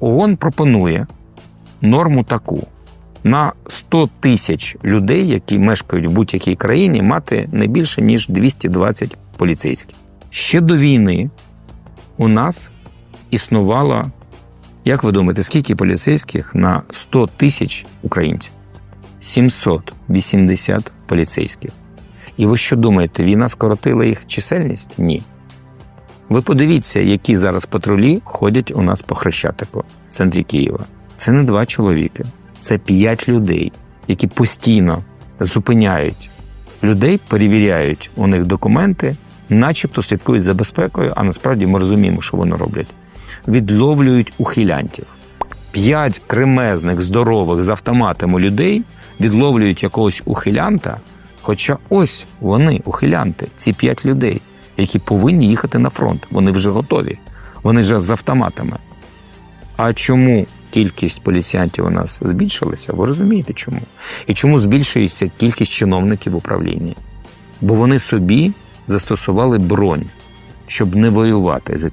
ООН пропонує норму таку: на 100 тисяч людей, які мешкають в будь-якій країні, мати не більше ніж 220 поліцейських. Ще до війни у нас існувало, як ви думаєте, скільки поліцейських на 100 тисяч українців? 780 поліцейських. І ви що думаєте, війна скоротила їх чисельність? Ні. Ви подивіться, які зараз патрулі ходять у нас по Хрещатику в центрі Києва. Це не два чоловіки, це п'ять людей, які постійно зупиняють людей, перевіряють у них документи, начебто слідкують за безпекою, а насправді ми розуміємо, що вони роблять. Відловлюють ухилянтів. П'ять кремезних, здорових з автоматами людей відловлюють якогось ухилянта. Хоча ось вони, ухилянти, ці п'ять людей, які повинні їхати на фронт. Вони вже готові. Вони вже з автоматами. А чому кількість поліціянтів у нас збільшилася? Ви розумієте чому? І чому збільшується кількість чиновників в управлінні? Бо вони собі застосували бронь, щоб не воювати за